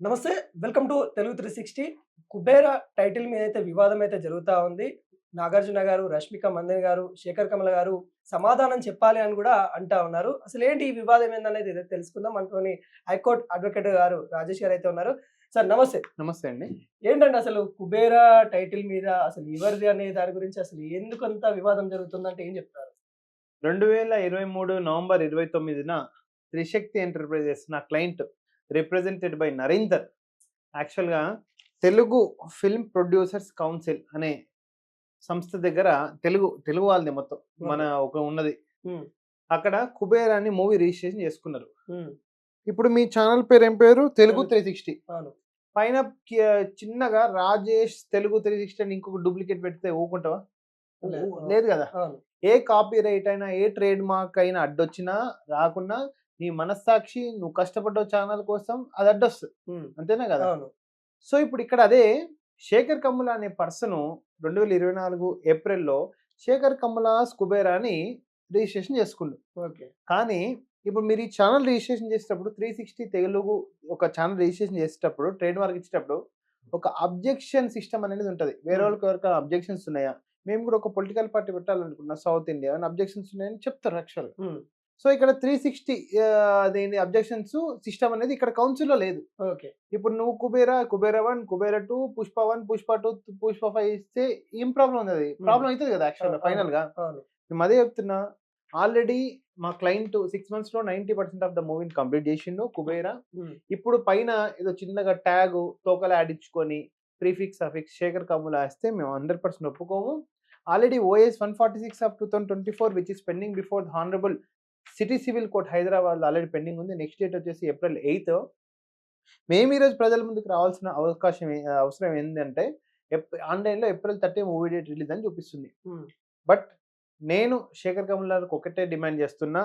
నమస్తే welcome to Telugu three sixty. Kubera title మీద అయితే వివాదం అయితే జరుగుతూ ఉంది. నాగార్జున గారు రష్మిక మందన్ గారు శేఖర్ కమల గారు సమాధానం చెప్పాలి అని కూడా అంటా ఉన్నారు. అసలు ఏంటి ఈ వివాదం ఏందనేది తెలుసుకుందాం మనతోని హైకోర్టు అడ్వకేట్ గారు రాజేష్ గారు అయితే ఉన్నారు. సార్ నమస్తే. నమస్తే అండి. ఏంటంటే అసలు కుబేర టైటిల్ మీద అసలు ఎవరిది అనే దాని గురించి అసలు ఎందుకంత వివాదం జరుగుతుందంటే ఏం చెప్తారు? రెండు వేల ఇరవై మూడు నవంబర్ ఇరవై తొమ్మిదిన త్రిశక్తి ఎంటర్ప్రైజెస్ నా క్లయింట్ రిప్రజెంటెడ్ బై నరేందర్ యాక్చువల్గా తెలుగు ఫిల్మ్ ప్రొడ్యూసర్స్ కౌన్సిల్ అనే సంస్థ దగ్గర తెలుగు తెలుగు వాళ్ళది మొత్తం. మన ఒక ఉన్నది. అక్కడ కుబేర్ అని మూవీ రిజిస్ట్రేషన్ చేసుకున్నారు ఇప్పుడు మీ ఛానల్ పేరు ఏం పేరు? తెలుగు. త్రీ సిక్స్టీ పైన చిన్నగా రాజేష్ తెలుగు త్రీ సిక్స్టీ అని ఇంకొక డూప్లికేట్ పెడితే ఊకుంటావా? లేదు. కదా? ఏ కాపీ రైట్ అయినా ఏ ట్రేడ్ మార్క్ అయినా అడ్డొచ్చినా రాకున్నా నీ మనస్సాక్షి నువ్వు కష్టపడ్డ ఛానల్ కోసం అది అడ్డొస్తుంది అంతేనా కదా? అవును. సో ఇప్పుడు ఇక్కడ అదే శేఖర్ కమ్ముల అనే పర్సన్ రెండు వేల ఇరవై నాలుగు ఏప్రిల్లో శేఖర్ కమ్ముల స్కుబేరా అని రిజిస్ట్రేషన్ చేసుకుండు ఓకే. కానీ ఇప్పుడు మీరు ఈ ఛానల్ రిజిస్ట్రేషన్ చేసేటప్పుడు త్రీ సిక్స్టీ తెలుగు ఒక ఛానల్ రిజిస్ట్రేషన్ చేసేటప్పుడు ట్రేడ్ మార్క్ ఇచ్చేటప్పుడు ఒక అబ్జెక్షన్ సిస్టమ్ అనేది ఉంటుంది. వేరే వాళ్ళకి ఎవరికైనా అబ్జెక్షన్స్ ఉన్నాయా? మేము కూడా ఒక పొలిటికల్ పార్టీ పెట్టాలనుకున్నా సౌత్ ఇండియా అని అబ్జెక్షన్స్ ఉన్నాయని చెప్తారు యాక్చువల్గా సో ఇక్కడ త్రీ సిక్స్టీ అదేంటి అబ్జెక్షన్స్ సిస్టమ్ అనేది ఇక్కడ కౌన్సిల్లో లేదు. ఓకే. ఇప్పుడు నువ్వు Kubera Kubera one Kubera two Pushpa one Pushpa two Pushpa five ఇస్తే ఏం ప్రాబ్లం ఉంది అది. ప్రాబ్లం అవుతుంది కదా యాక్చువల్గా అవును. ఫైనల్గా అవును. మేము అదే చెప్తున్నా ఆల్రెడీ మా క్లయింట్ సిక్స్ మంత్స్లో నైన్టీ పర్సెంట్ ఆఫ్ ద మూవీని కంప్లీట్ చేసిండు కుబేరా. ఇప్పుడు పైన ఏదో చిన్నగా ట్యాగ్ తోకలు ఆడించుకొని ప్రీఫిక్స్ అఫిక్స్ శేఖర్ కమ్ములు వేస్తే మేము hundred percent ఒప్పుకోము. Already OS one forty six of two thousand twenty four which is pending before the honourable city civil court Hyderabad already pending ఉంది. నెక్స్ట్ డేట్ వచ్చేసి ఏప్రిల్ ఎయిత్. మేము ఈరోజు ప్రజల ముందుకు రావాల్సిన అవకాశం అవసరం ఏంటంటే ఆన్లైన్లో April thirty movie date release అని చూపిస్తుంది. బట్ నేను శేఖర్ కమలాలకు ఒకటే డిమాండ్ చేస్తున్నా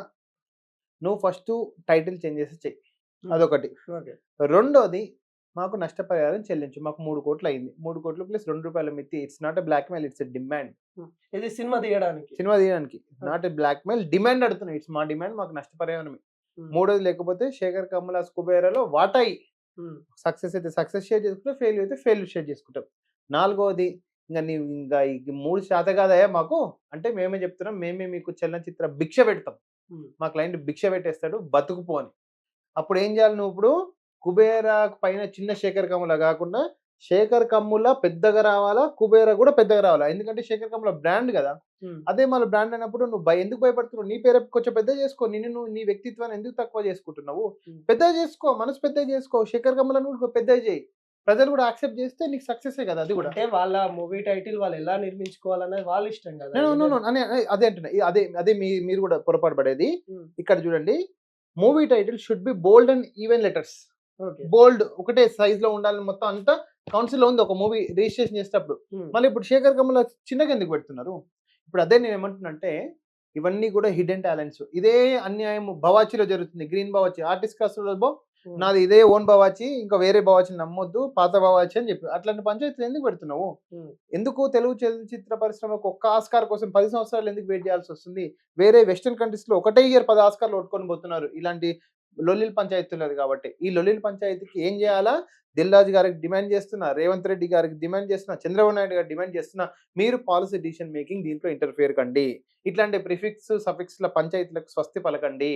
నువ్వు ఫస్ట్ టైటిల్ చేంజ్ చేసి చెయ్యి అదొకటి. ఓకే. రెండోది మాకు నష్టపరిహారం చెల్లించు మాకు మూడు కోట్లు అయింది మూడు కోట్లు ప్లస్ రెండు రూపాయల మిత్తి it's not a blackmail it's a demand ఇది సినిమా తీయడానికి. సినిమా తీయడానికి. Not a blackmail demand అడుగుతున్నాయి. ఇట్స్ మా డిమాండ్ మాకు నష్టపరిహారం మూడోది లేకపోతే శేఖర్ కమల కుబేరాలో వాటాయి సక్సెస్ అయితే సక్సెస్ షేర్ చేసుకుంటాం ఫెయిల్ అయితే ఫెయిల్ షేర్ చేసుకుంటాం. నాలుగవది ఇంకా నీవు ఇంకా ఈ మూడు శాత కాదయా మాకు. అంటే మేమే చెప్తున్నాం మేమే మీకు చలనచిత్ర భిక్ష పెడతాం. మా క్లయింట్ భిక్ష పెట్టేస్తాడు బతుకుపో అని. అప్పుడు ఏం చేయాలి నువ్వు ఇప్పుడు? కుబేరా పైన చిన్న శేఖర్ కమ్ముల కాకుండా శేఖర్ కమ్ముల పెద్దగా రావాలా కుబేరా కూడా పెద్దగా రావాలా? ఎందుకంటే శేఖర్ కమ్ముల బ్రాండ్ కదా. అదే మన బ్రాండ్ అయినప్పుడు నువ్వు భయ ఎందుకు భయపడుతున్నావు? నీ పేరు కొంచెం పెద్ద చేసుకో. నిన్ను నువ్వు నీ వ్యక్తిత్వాన్ని ఎందుకు తక్కువ చేసుకుంటున్నావు. పెద్ద చేసుకో. మనసు పెద్ద చేసుకో. శేఖర్ కమలను కూడా పెద్ద చేయి. ప్రజలు కూడా యాక్సెప్ట్ చేస్తే నీకు సక్సెస్ కదా అది కూడా. అంటే వాళ్ళ మూవీ టైటిల్ వాళ్ళు ఎలా నిర్మించుకోవాలన్నది వాళ్ళ ఇష్టం కదా. అనే అదే అంటున్నా. అదే అదే మీ మీరు కూడా పొరపాటు పడేది. ఇక్కడ చూడండి. Movie title should be bold and even letters bold ఒకటే సైజ్లో ఉండాలని మొత్తం అంతా కౌన్సిల్లో ఉంది. ఒక మూవీ రిజిస్ట్రేషన్ చేసేటప్పుడు. మళ్ళీ ఇప్పుడు శేఖర్ కమల చిన్నగా ఎందుకు పెడుతున్నారు? ఇప్పుడు అదే నేను ఏమంటున్నంటే ఇవన్నీ కూడా హిడెన్ టాలెంట్స్. ఇదే అన్యాయం బవాచిలో జరుగుతుంది. గ్రీన్ బవాచి ఆర్టిస్ట్ కాస్ట్లో నాది ఇదే ఓన్ బవాచి ఇంకా వేరే బవాచిని నమ్మొద్దు పాత బవాచి అని చెప్పి. అట్లాంటి పంచాయతీలు ఎందుకు పెడుతున్నావు? ఎందుకు తెలుగు చలనచిత్ర పరిశ్రమకు ఒక్క ఆస్కార్ కోసం పది సంవత్సరాలు ఎందుకు వెయిట్ చేయాల్సి వస్తుంది? వేరే వెస్టర్న్ కంట్రీస్లో ఒకటే ఇయర్ పది ఆస్కార్లు కొట్టుకొని పోతున్నారు. ఇలాంటి లొల్లిల పంచాయతీ ఉన్నది కాబట్టి ఈ లొల్లిల పంచాయతీకి ఏం చేయాలా? దిల్రాజు గారికి డిమాండ్ చేస్తున్నా రేవంత్ రెడ్డి గారికి డిమాండ్ చేస్తున్నా చంద్రబాబు నాయుడు గారికి డిమాండ్ చేస్తున్నా మీరు పాలసీ డిసిషన్ మేకింగ్ దీంట్లో ఇంటర్ఫియర్ కండి. ఇట్లాంటి ప్రిఫిక్స్ సఫిక్స్ల పంచాయతీలకు స్వస్తి పలకండి.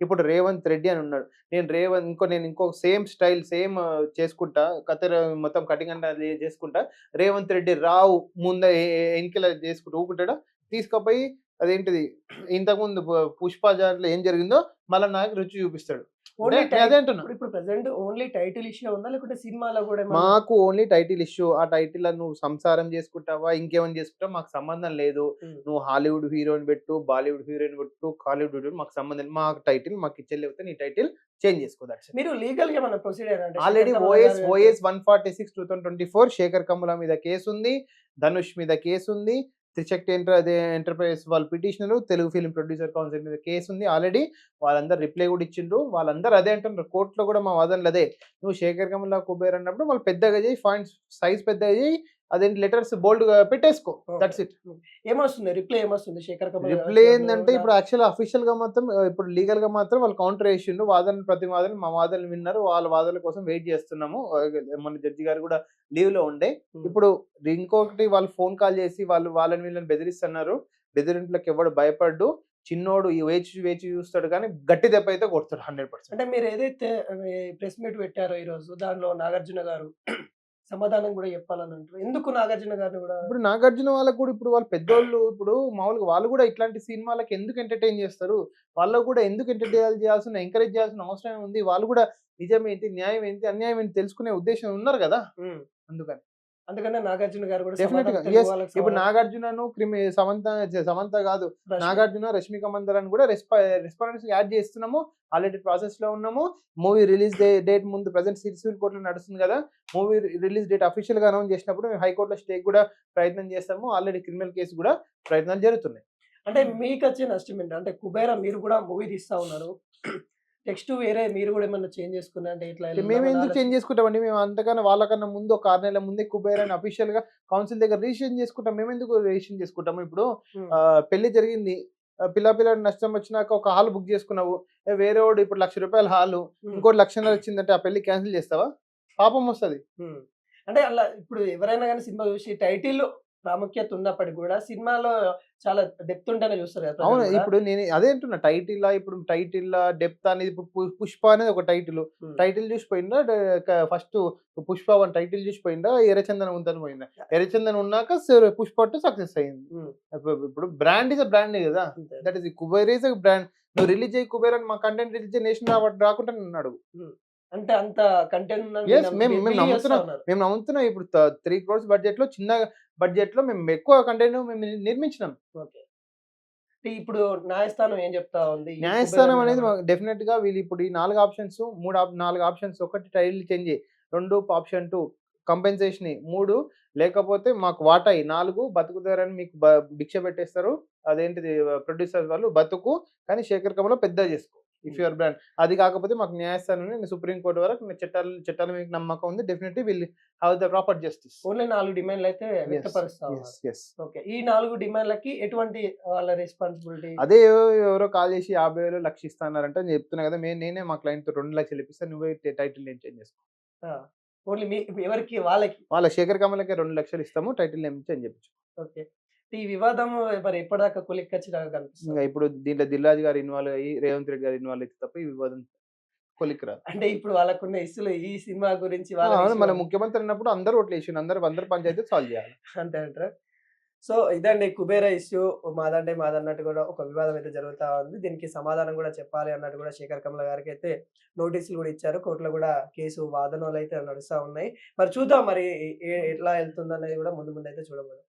ఇప్పుడు రేవంత్ రెడ్డి అని ఉన్నాడు. నేను రేవంత్ ఇంకో నేను ఇంకో సేమ్ స్టైల్ సేమ్ చేసుకుంటా కత్తెర మొత్తం కటింగ్ అంటే చేసుకుంటా రేవంత్ రెడ్డి రావు ముందే ఎన్నికల చేసుకుంటూ ఊపుకుంటాడా తీసుకుపోయి అదేంటిది ఇంతకుముందు పుష్ప దాంట్లో ఏం జరిగిందో మళ్ళీ నాకు రుచి చూపిస్తాడు. ఇప్పుడు ప్రెసెంట్ ఓన్లీ టైటిల్ ఇష్యూ ఉందా? లేకుంటే సినిమాలో కూడా మాకు ఓన్లీ టైటిల్ ఇష్యూ ఆ టైటిల్ నువ్వు సంసారం చేసుకుంటావా? ఇంకేమైనా చేసుకుంటావా? మాకు సంబంధం లేదు. నువ్వు హాలీవుడ్ హీరోయిన్ పెట్టు బాలీవుడ్ హీరోయిన్ పెట్టు కాలీవుడ్ హీరోయిన్ మాకు సంబంధం లేదు. మా టైటిల్ మాకు ఇచ్చే లేకపోతే నీ టైటిల్ చేంజ్ చేసుకో దట్స్ మీరు లీగల్గా procedure already OS OS one forty six two thousand twenty four Sekhar Kammula మీద కేసు ఉంది ధనుష్ మీద కేసు ఉంది త్రిశక్తి ఎంటర్ అదే ఎంటర్ప్రైజెస్ వాళ్ళ petitioner Telugu film producer council మీద కేసు ఉంది. ఆల్రెడీ వాళ్ళందరూ రిప్లై కూడా ఇచ్చిండ్రు. వాళ్ళందరూ అదే అంటున్నారు. కోర్టులో కూడా మా వాదనలు అదే. నువ్వు శేఖర్ కమల కుబేర్ అన్నప్పుడు వాళ్ళు పెద్దగా చేయి ఫాయింట్ సైజ్ పెద్దగా చేయి అదేంటి లెటర్స్ బోల్డ్ పెట్టేసుకో. దట్స్ ఇట్ ఏమొస్తుంది? రిప్లై ఏమొస్తుంది? శేఖర్ కమల్ రిప్లై ఏంటంటే ఇప్పుడు యాక్చువల్ అఫీషియల్గా మాత్రం ఇప్పుడు లీగల్గా మాత్రం వాళ్ళు కౌంటర్ వేసిండు వాదన ప్రతి వాదన మా వాదనలు విన్నారు. వాళ్ళ వాదనల కోసం వెయిట్ చేస్తున్నాము. మన జడ్జి గారు కూడా లీవ్లో ఉండే. ఇప్పుడు ఇంకొకటి వాళ్ళు ఫోన్ కాల్ చేసి వాళ్ళు వాళ్ళని వీళ్ళని బెదిరిస్తున్నారు. బెదిరింపులకు ఎవడు భయపడ్డు? చిన్నోడు ఈ వేచి వేచి చూస్తాడు కానీ గట్టి దెబ్బ అయితే కొడతాడు హండ్రెడ్ పర్సెంట్. అంటే మీరు ఏదైతే ప్రెస్ మీట్ పెట్టారో ఈ రోజు దానిలో నాగార్జున గారు సమాధానం కూడా చెప్పాలని అంటారు. ఎందుకు నాగార్జున గారిని కూడా ఇప్పుడు నాగార్జున వాళ్ళకు కూడా ఇప్పుడు వాళ్ళు పెద్దోళ్ళు ఇప్పుడు మామూలుగా వాళ్ళు కూడా ఇట్లాంటి సినిమాలకు ఎందుకు ఎంటర్టైన్ చేస్తారు? వాళ్ళకు కూడా ఎందుకు ఎంటర్టైన్ చేయాల్సిన ఎంకరేజ్ చేయాల్సిన అవసరం ఉంది వాళ్ళు కూడా నిజం ఏంటి న్యాయం ఏంటి అన్యాయం ఏంటి తెలుసుకునే ఉద్దేశం ఉన్నారు కదా. అందుకని. అందుకనే నాగార్జున గారు కూడా ఇప్పుడు నాగార్జునను క్రిమి సమంత సమంత కాదు. నాగార్జున రష్మిక మందరాన్ని కూడా రెస్పా రెస్పాండెన్స్ యాడ్ చేస్తున్నాము. ఆల్రెడీ ప్రాసెస్లో ఉన్నాము. మూవీ రిలీజ్ డేట్ ముందు ప్రజెంట్ సివిల్ కోర్టులో నడుస్తుంది కదా. మూవీ రిలీజ్ డేట్ అఫీషియల్గా అనౌన్స్ చేసినప్పుడు మేము హైకోర్టులో స్టే కూడా ప్రయత్నం చేస్తాము. ఆల్రెడీ క్రిమినల్ కేసు కూడా ప్రయత్నాలు జరుగుతున్నాయి. అంటే మీకు వచ్చే నష్టం ఏంటి అంటే కుబేరా మీరు కూడా మూవీ తీస్తా ఉన్నారు. నెక్స్ట్ వేరే మీరు కూడా ఏమన్నా చేంజ్ చేసుకున్నా అంటే ఇట్లా మేము ఎందుకు చేంజ్ చేసుకుంటామండి? మేము అంతకన్నా వాళ్ళకన్నా ముందు ఒక ఆరు నెలల ముందే కుబేర్ అని అఫీషియల్గా కౌన్సిల్ దగ్గర రిజిస్ట్రేషన్ చేసుకుంటాం. మేము ఎందుకు రిజిస్ట్రేషన్ చేసుకుంటాము? ఇప్పుడు పెళ్ళి జరిగింది. పిల్ల పిల్ల నష్టం వచ్చినాక ఒక హాల్ బుక్ చేసుకున్నావు. వేరే వాడు ఇప్పుడు లక్ష రూపాయల హాలు. ఇంకోటి లక్షన్నర వచ్చిందంటే ఆ పెళ్ళి క్యాన్సిల్ చేస్తావా? పాపం వస్తుంది. అంటే అలా ఇప్పుడు ఎవరైనా కానీ సినిమా చూసి టైటిల్ ప్రాముఖ్యత ఉన్నప్పటికీ కూడా సినిమాలో చాలా డెప్త్ ఉంటేనే చూస్తారు కదా అవును. ఇప్పుడు నేను అదే అంటున్నా. టైటిల్ ఇప్పుడు టైటిల్ డెప్త్ అనేది ఇప్పుడు పుష్ప అనేది ఒక టైటిల్. టైటిల్ చూసిపోయిందా? ఫస్ట్ పుష్ప వన్ టైటిల్ చూసిపోయిందా? ఎర్రచందనం ఉందని పోయిందా? ఎర్రచందనం ఉన్నాక పుష్ప టూ సక్సెస్ అయింది. ఇప్పుడు- బ్రాండ్ ఇస్ అ బ్రాండ్ కదా. That is Kuber is a brand. నువ్వు రిలీజ్ అయ్యి కుబేర్ అని మా కంటెంట్ రిలీజ్ నేషన్ రాకుండా అన్నాడు అంటే అంత కంటెంట్ మేము- మేము నమ్ముతున్నాం. మేము నమ్ముతున్నాం. ఇప్పుడు త్రీ క్రోర్స్ బడ్జెట్లో చిన్న బడ్జెట్లో మేము ఎక్కువ కంటెంట్ మేము నిర్మించినాం. ఓకే. ఇప్పుడు న్యాయస్థానం ఏం చెప్తా ఉంది? న్యాయస్థానం అనేది డెఫినెట్గా వీళ్ళు ఇప్పుడు ఈ నాలుగు ఆప్షన్స్ మూడు నాలుగు ఆప్షన్స్ ఒకటి టైటిల్ చేంజ్ రెండు ఆప్షన్ టూ కంపెన్సేషన్ మూడు లేకపోతే మాకు వాటాయి నాలుగు బతుకుతారని మీకు భిక్ష పెట్టేస్తారు. అదేంటిది ప్రొడ్యూసర్ వాళ్ళు బతుకు కానీ శేఖర్ కమల పెద్ద చేసుకో. ఇఫ్ యువర్ బ్రాండ్ అది కాకపోతే మాకు న్యాయస్థానం సుప్రీం కోర్టు వరకు చట్టాలు చట్టాల మీద నమ్మకం ఉంది. Definitely will have the proper justice only నాలుగు డిమాండ్లు అయితే వ్యక్తపరుస్తా ఓకే ఈ నాలుగు డిమాండ్లకి ఎటువంటి వాళ్ళ రెస్పాన్సిబిలిటీ అదే ఎవ- ఎవరో కాల్ చేసి యాభై వేలు లక్ష ఇస్తానారంటే నేను చెప్తున్నా కదా మే- నేనే మా క్లయింట్తో రెండు లక్షలు ఇప్పిస్తాను నువ్వే టైటిల్ నేను చేంజ్ చేసుకో. ఓన్లీ మీ ఎవరికి? వాళ్ళకి? వాళ్ళ శేఖర్ కమలకి రెండు లక్షలు ఇస్తాము టైటిల్ నేమ్ అని చెప్పచ్చు ఓకే ఈ వివాదం మరి ఎప్పటిదాకా కొలిక్కొచ్చిదాకా కనిపిస్తుంది? ఇప్పుడు దీంట్లో దిల్రాజు గారు ఇన్వాల్వ్ అయ్యి రేవంత్ రెడ్డి గారు ఇన్వాల్వ్ అయితే తప్ప ఈ వివాదం కొలికి రాదు అంటే ఇప్పుడు వాళ్ళకున్న ఇసులు ఈ సినిమా గురించి మన ముఖ్యమంత్రి అన్నప్పుడు అందరూ ఓట్లు వేసి అందరు అందరు పంచాయతీ సాల్వ్ చేయాలి. అంతే అంటారా? సో ఇదండి కుబేరా ఇష్యూ. మాదంటే మాదన్నట్టు కూడా ఒక వివాదం అయితే జరుగుతా ఉంది. దీనికి సమాధానం కూడా చెప్పాలి అన్నట్టు కూడా శేఖర్ కమల గారికి అయితే నోటీసులు కూడా ఇచ్చారు. కోర్టులో కూడా కేసు వాదనలు అయితే నడుస్తూ ఉన్నాయి. మరి చూద్దాం మరి ఎట్లా వెళ్తుంది అనేది కూడా ముందు ముందు అయితే చూడబోదు.